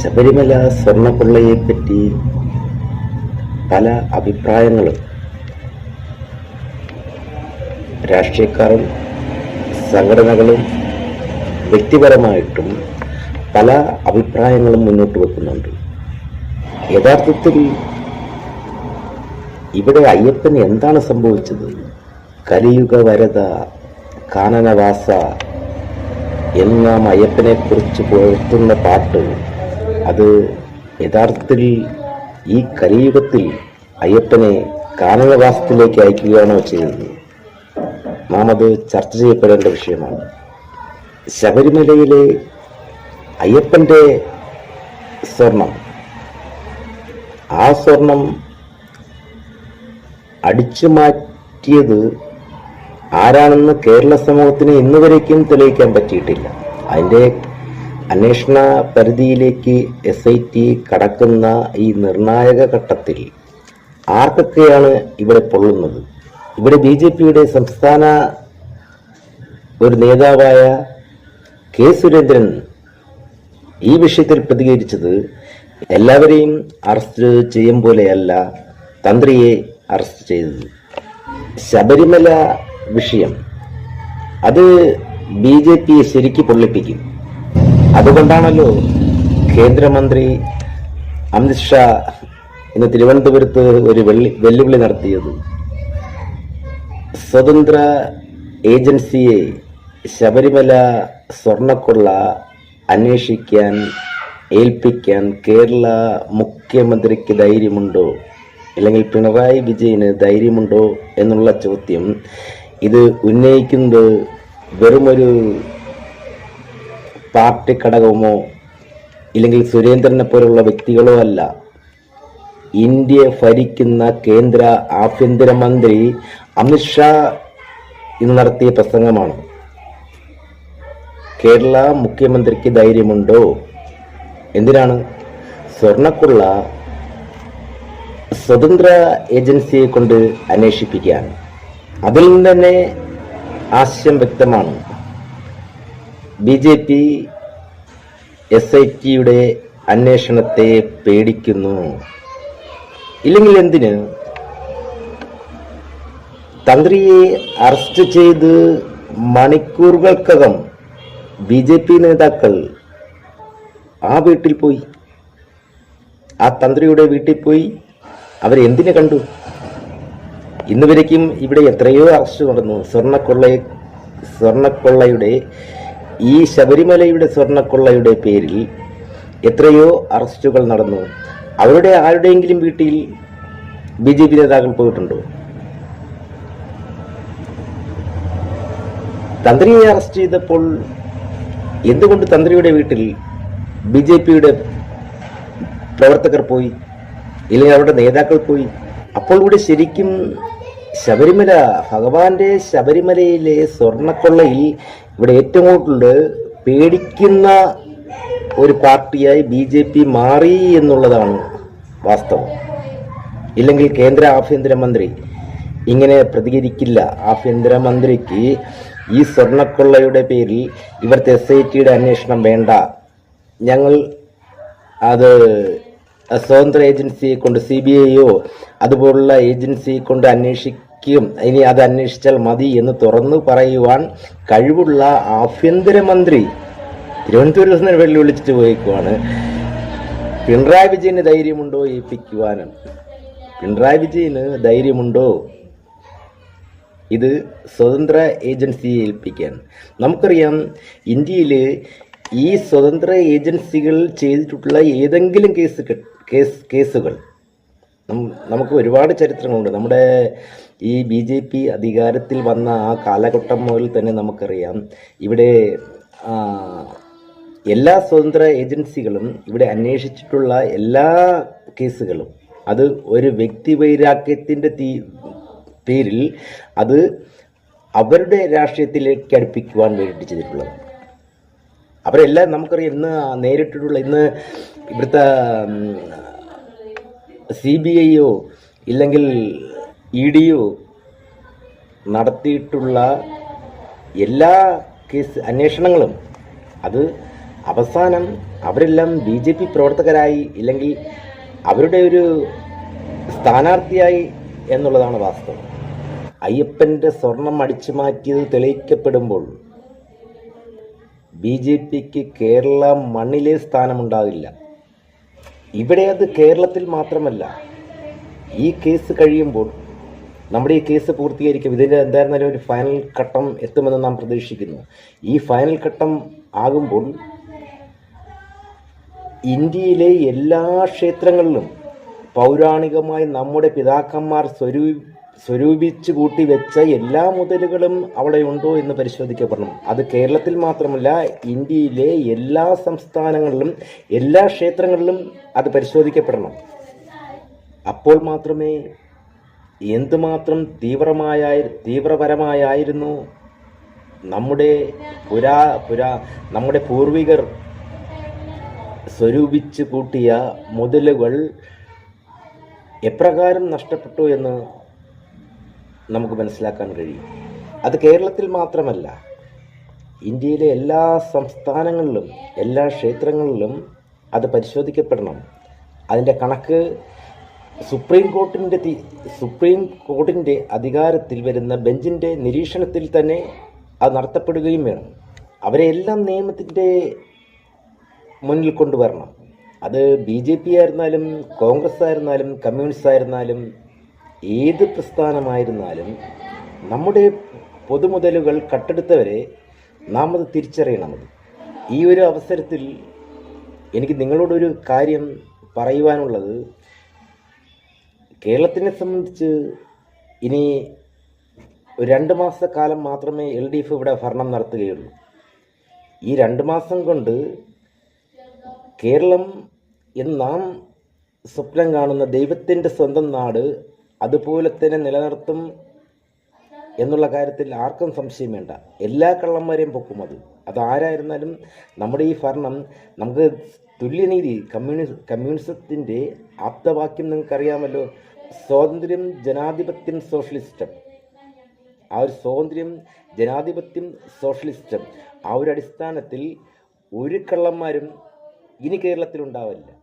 ശബരിമല സ്വർണക്കൊള്ളയെപ്പറ്റി പല അഭിപ്രായങ്ങളും രാഷ്ട്രീയക്കാരും സംഘടനകളും വ്യക്തിപരമായിട്ടും പല അഭിപ്രായങ്ങളും മുന്നോട്ട് വെക്കുന്നുണ്ട്. യഥാർത്ഥത്തിൽ ഇവിടെ അയ്യപ്പന് എന്താണ് സംഭവിച്ചത്? കലിയുഗ വരത കാനനവാസ എന്ന അയ്യപ്പനെക്കുറിച്ച് പുലർത്തുന്ന പാട്ട് അത് യഥാർത്ഥത്തിൽ ഈ കലിയുഗത്തിൽ അയ്യപ്പനെ കാനനവാസത്തിലേക്ക് അയക്കുകയാണോ ചെയ്തത് നാം അത് ചർച്ച ചെയ്യപ്പെടേണ്ട വിഷയമാണ്. ശബരിമലയിലെ അയ്യപ്പന്റെ സ്വർണം ആ സ്വർണം അടിച്ചു മാറ്റിയത് ആരാണെന്ന് കേരള സമൂഹത്തിന് ഇന്നുവരേക്കും തെളിയിക്കാൻ പറ്റിയിട്ടില്ല. അതിന്റെ അന്വേഷണ പരിധിയിലേക്ക് എസ് ഐ ടി കടക്കുന്ന ഈ നിർണായക ഘട്ടത്തിൽ ആർക്കൊക്കെയാണ് ഇവിടെ പൊള്ളുന്നത്? ഇവിടെ ബി ജെ പിയുടെ സംസ്ഥാന ഒരു നേതാവായ കെ സുരേന്ദ്രൻ ഈ വിഷയത്തിൽ പ്രതികരിച്ചത് എല്ലാവരെയും അറസ്റ്റ് ചെയ്യും പോലെയല്ല തന്ത്രിയെ അറസ്റ്റ് ചെയ്തത്. ശബരിമല വിഷയം അത് ബി ജെ പിയെ ശരിക്ക് പൊള്ളിപ്പിക്കും. അതുകൊണ്ടാണല്ലോ കേന്ദ്രമന്ത്രി അമിത്ഷാ ഇന്ന് തിരുവനന്തപുരത്ത് ഒരു വെള്ളി വെല്ലുവിളി നടത്തിയത്. സ്വതന്ത്ര ഏജൻസിയെ ശബരിമല സ്വർണക്കൊള്ള അന്വേഷിക്കാൻ ഏൽപ്പിക്കാൻ കേരള മുഖ്യമന്ത്രിക്ക് ധൈര്യമുണ്ടോ? അല്ലെങ്കിൽ പിണറായി വിജയന് ധൈര്യമുണ്ടോ? എന്നുള്ള ചോദ്യം ഇത് ഉന്നയിക്കുന്നത് വെറുമൊരു പാർട്ടി ഘടകമോ ഇല്ലെങ്കിൽ സുരേന്ദ്രനെ പോലുള്ള വ്യക്തികളോ അല്ല. ഇന്ത്യയെ ഭരിക്കുന്ന കേന്ദ്ര ആഭ്യന്തരമന്ത്രി അമിത്ഷാ ഇന്ന് നടത്തിയ പ്രസംഗമാണ്. കേരള മുഖ്യമന്ത്രിക്ക് ധൈര്യമുണ്ടോ? എന്തിനാണ്? സ്വർണക്കുള്ള സ്വതന്ത്ര ഏജൻസിയെ കൊണ്ട് അന്വേഷിപ്പിക്കുകയാണ്. അതിൽ നിന്ന് തന്നെ ആശയം വ്യക്തമാണ്. B J P S I ടിയുടെ അന്വേഷണത്തെ പേടിക്കുന്നു. ഇല്ലെങ്കിൽ എന്തിന്? തന്ത്രിയെ അറസ്റ്റ് ചെയ്ത് മണിക്കൂറുകൾക്കകം ബി ജെ പി നേതാക്കൾ ആ വീട്ടിൽ പോയി. ആ തന്ത്രിയുടെ വീട്ടിൽ പോയി അവരെന്തിനു കണ്ടു? ഇന്നുവരേക്കും ഇവിടെ എത്രയോ അറസ്റ്റ് നടന്നു. സ്വർണക്കൊള്ള സ്വർണക്കൊള്ളയുടെ ഈ ശബരിമലയുടെ സ്വർണക്കൊള്ളയുടെ പേരിൽ എത്രയോ അറസ്റ്റുകൾ നടന്നു. അവരുടെ ആരുടെയെങ്കിലും വീട്ടിൽ ബി ജെ പി നേതാക്കൾ പോയിട്ടുണ്ടോ? തന്ത്രിയെ അറസ്റ്റ് ചെയ്തപ്പോൾ എന്തുകൊണ്ട് തന്ത്രിയുടെ വീട്ടിൽ ബി ജെ പിയുടെ പ്രവർത്തകർ പോയി? ഇല്ലെങ്കിൽ അവരുടെ നേതാക്കൾ പോയി? അപ്പോൾ കൂടി ശരിക്കും ശബരിമല ഭഗവാന്റെ ശബരിമലയിലെ സ്വർണക്കൊള്ളയിൽ ഇവിടെ ഏറ്റവും കൂടുതൽ പേടിക്കുന്ന ഒരു പാർട്ടിയായി ബി ജെ പി മാറി എന്നുള്ളതാണ് വാസ്തവം. ഇല്ലെങ്കിൽ കേന്ദ്ര ആഭ്യന്തരമന്ത്രി ഇങ്ങനെ പ്രതികരിക്കില്ല. ആഭ്യന്തരമന്ത്രിക്ക് ഈ സ്വർണക്കൊള്ളയുടെ പേരിൽ ഇവിടുത്തെ എസ് ഐ ടിയുടെ അന്വേഷണം വേണ്ട. ഞങ്ങൾ അത് സ്വതന്ത്ര ഏജൻസിയെ കൊണ്ട് സി ബി ഐയോ അതുപോലുള്ള ഏജൻസിയെ കൊണ്ട് അന്വേഷിക്കും. ഇനി അത് അന്വേഷിച്ചാൽ മതി എന്ന് തുറന്നു പറയുവാൻ കഴിവുള്ള ആഭ്യന്തരമന്ത്രി തിരുവനന്തപുരത്ത് നിന്ന് വെല്ലുവിളിച്ചിട്ട് പോയിക്കുവാണ്. പിണറായി വിജയന് ധൈര്യമുണ്ടോ ഏൽപ്പിക്കുവാനും? പിണറായി വിജയന് ധൈര്യമുണ്ടോ? ഇത് സ്വതന്ത്ര ഏജൻസിയെ ഏൽപ്പിക്കാൻ. നമുക്കറിയാം ഇന്ത്യയിൽ ഈ സ്വതന്ത്ര ഏജൻസികൾ ചെയ്തിട്ടുള്ള ഏതെങ്കിലും കേസ് കേസ് കേസുകൾ. നമുക്ക് ഒരുപാട് ചരിത്രങ്ങളുണ്ട്. നമ്മുടെ ഈ ബി ജെ പി അധികാരത്തിൽ വന്ന ആ കാലഘട്ടം മുതൽ തന്നെ നമുക്കറിയാം. ഇവിടെ എല്ലാ സ്വതന്ത്ര ഏജൻസികളും ഇവിടെ അന്വേഷിച്ചിട്ടുള്ള എല്ലാ കേസുകളും അത് ഒരു വ്യക്തി വൈരാഗ്യത്തിന്റെ തീ പേരിൽ അത് അവരുടെ രാഷ്ട്രീയത്തിലേക്ക് അടുപ്പിക്കുവാൻ വേണ്ടി ചെയ്തിട്ടുള്ളത്. അവരെല്ലാം നമുക്കറിയാം ഇന്ന് നേരിട്ടിട്ടുള്ള ഇന്ന് ഇവിടുത്തെ സി ബി ഐയോ ഇല്ലെങ്കിൽ ഇ ഡിയോ നടത്തിയിട്ടുള്ള എല്ലാ കേസ് അന്വേഷണങ്ങളും അത് അവസാനം അവരെല്ലാം ബി ജെ പി പ്രവർത്തകരായി ഇല്ലെങ്കിൽ അവരുടെ ഒരു സ്ഥാനാർത്ഥിയായി എന്നുള്ളതാണ് വാസ്തവം. അയ്യപ്പന്റെ സ്വർണം അടിച്ചു മാറ്റിയത് തെളിയിക്കപ്പെടുമ്പോൾ ബി ജെ പിക്ക് കേരള മണ്ണിലെ സ്ഥാനമുണ്ടാകില്ല ഇവിടെ അത് കേരളത്തിൽ മാത്രമല്ല. ഈ കേസ് കഴിയുമ്പോൾ നമ്മുടെ ഈ കേസ് പൂർത്തീകരിക്കും. ഇതിന്റെ എന്തായിരുന്നാലും ഒരു ഫൈനൽ ഘട്ടം എത്തുമെന്ന് നാം പ്രതീക്ഷിക്കുന്നു. ഈ ഫൈനൽ ഘട്ടം ആകുമ്പോൾ ഇന്ത്യയിലെ എല്ലാ ക്ഷേത്രങ്ങളിലും പൗരാണികമായി നമ്മുടെ പിതാക്കന്മാർ സ്വരൂ സ്വരൂപിച്ചു കൂട്ടി വെച്ച എല്ലാ മുതലുകളും അവിടെ ഉണ്ടോ എന്ന് പരിശോധിക്കപ്പെടണം. അത് കേരളത്തിൽ മാത്രമല്ല ഇന്ത്യയിലെ എല്ലാ സംസ്ഥാനങ്ങളിലും എല്ലാ ക്ഷേത്രങ്ങളിലും അത് പരിശോധിക്കപ്പെടണം. അപ്പോൾ മാത്രമേ എന്തുമാത്രം തീവ്രമായ തീവ്രപരമായായിരുന്നു നമ്മുടെ പുരാ പുരാ നമ്മുടെ പൂർവികർ സ്വരൂപിച്ച് കൂട്ടിയ മുതലുകൾ എപ്രകാരം നഷ്ടപ്പെട്ടു എന്ന് നമുക്ക് മനസ്സിലാക്കാൻ കഴിയും. അത് കേരളത്തിൽ മാത്രമല്ല ഇന്ത്യയിലെ എല്ലാ സംസ്ഥാനങ്ങളിലും എല്ലാ ക്ഷേത്രങ്ങളിലും അത് പരിശോധിക്കപ്പെടണം. അതിന്റെ കണക്ക് സുപ്രീം കോർട്ടിന്റെ സുപ്രീം കോർട്ടിന്റെ അധികാരത്തിൽ വരുന്ന ബെഞ്ചിന്റെ നിരീക്ഷണത്തിൽ തന്നെ അത് നടത്തപ്പെടുകയും വേണം. അവരെ എല്ലാം നിയമത്തിന്റെ മുന്നിൽ കൊണ്ടുവരണം. അത് ബി ജെ പി ആയിരുന്നാലും കോൺഗ്രസ് ആയിരുന്നാലും കമ്മ്യൂണിസ്റ്റ് ആയിരുന്നാലും ഏത് പ്രസ്ഥാനമായിരുന്നാലും നമ്മുടെ പൊതുമുതലുകൾ കട്ടെടുത്തവരെ നാം അത് തിരിച്ചറിയണമത് ഈ ഒരു അവസരത്തിൽ എനിക്ക് നിങ്ങളോടൊരു കാര്യം പറയുവാനുള്ളത്. കേരളത്തിനെ സംബന്ധിച്ച് ഇനി രണ്ട് മാസക്കാലം മാത്രമേ എൽ ഡി എഫ് ഇവിടെ ഭരണം നടത്തുകയുള്ളൂ. ഈ രണ്ട് മാസം കൊണ്ട് കേരളം എന്ന് നാം സ്വപ്നം കാണുന്ന ദൈവത്തിന്റെ സ്വന്തം നാട് അതുപോലെ തന്നെ നിലനിർത്തും എന്നുള്ള കാര്യത്തിൽ ആർക്കും സംശയം വേണ്ട. എല്ലാ കള്ളന്മാരെയും പൊക്കും അത്. അതാരായിരുന്നാലും നമ്മുടെ ഈ ഭരണം നമുക്ക് തുല്യനീതി കമ്മ്യൂണി കമ്മ്യൂണിസത്തിന്റെ ആപ്തവാക്യം നിങ്ങൾക്കറിയാമല്ലോ. സ്വാതന്ത്ര്യം ജനാധിപത്യം സോഷ്യലിസ്റ്റം ആ ഒരു സ്വാതന്ത്ര്യം ജനാധിപത്യം സോഷ്യലിസ്റ്റം ആ ഒരു അടിസ്ഥാനത്തിൽ ഒരു കള്ളന്മാരും ഇനി കേരളത്തിൽ ഉണ്ടാവില്ല.